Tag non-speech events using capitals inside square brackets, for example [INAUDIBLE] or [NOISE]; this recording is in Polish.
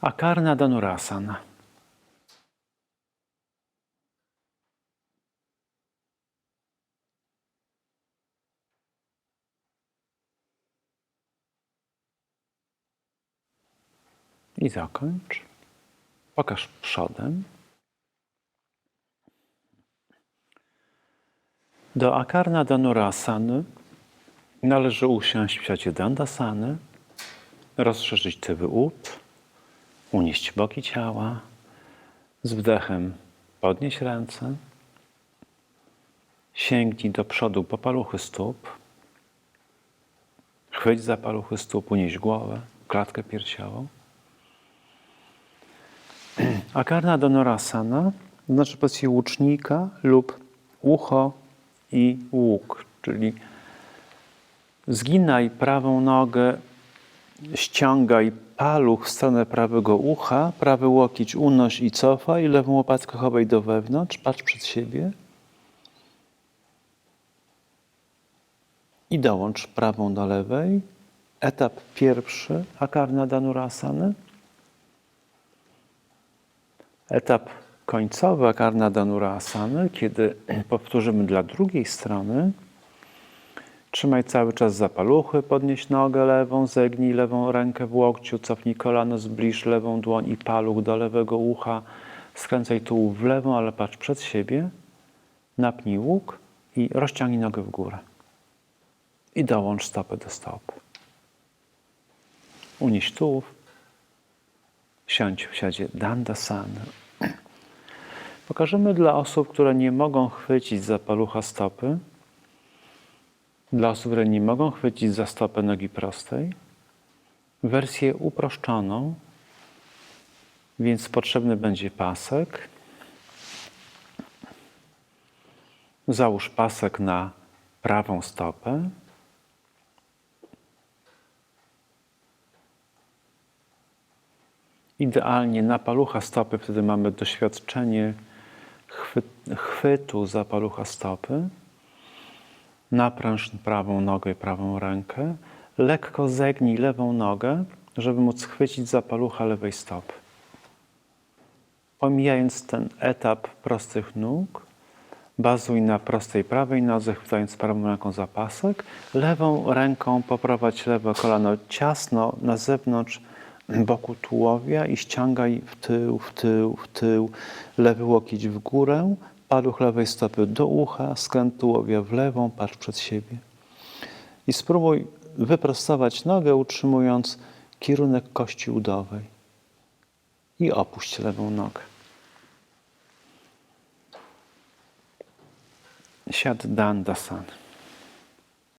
Akarna Dhanurasana. I zakończ. Pokaż przodem. Do Akarna Dhanurasany należy usiąść w siacie Dandasany, rozszerzyć tyły ud, unieść boki ciała, z wdechem podnieść ręce, sięgnij do przodu po paluchy stóp, chwyć za paluchy stóp, unieść głowę, klatkę piersiową. [CLEARS THROAT] Akarna Dhanurasana znaczy pozycję łucznika lub ucho i łuk, czyli zginaj prawą nogę, ściągaj paluch w stronę prawego ucha, prawy łokieć unoś i cofaj, lewą łopatkę chowaj do wewnątrz, patrz przed siebie i dołącz prawą do lewej. Etap pierwszy, Akarna Dhanurasana. Etap końcowy Akarna Dhanurasana, kiedy powtórzymy dla drugiej strony. Trzymaj cały czas za paluchy, podnieś nogę lewą, zegnij lewą rękę w łokciu, cofnij kolano, zbliż lewą dłoń i paluch do lewego ucha. Skręcaj tułów w lewą, ale patrz przed siebie. Napnij łuk i rozciągnij nogę w górę. I dołącz stopę do stopy. Unieś tułów. Siądź w siadzie Dandasana. Pokażemy dla osób, które nie mogą chwycić za palucha stopy, dla osób, nie mogą chwycić za stopę nogi prostej, wersję uproszczoną, więc potrzebny będzie pasek. Załóż pasek na prawą stopę. Idealnie na palucha stopy, wtedy mamy doświadczenie chwy, chwytu za palucha stopy. Napręż prawą nogę i prawą rękę. Lekko zegnij lewą nogę, żeby móc chwycić za palucha lewej stopy. Omijając ten etap prostych nóg, bazuj na prostej prawej nodze, chwytając prawą ręką za pasek. Lewą ręką poprowadź lewe kolano ciasno na zewnątrz boku tułowia i ściągaj w tył, w tył, w tył. Lewy łokieć w górę, paluch lewej stopy do ucha, skręt tułowia w lewą, patrz przed siebie. I spróbuj wyprostować nogę, utrzymując kierunek kości udowej. I opuść lewą nogę. Siad Dandasana.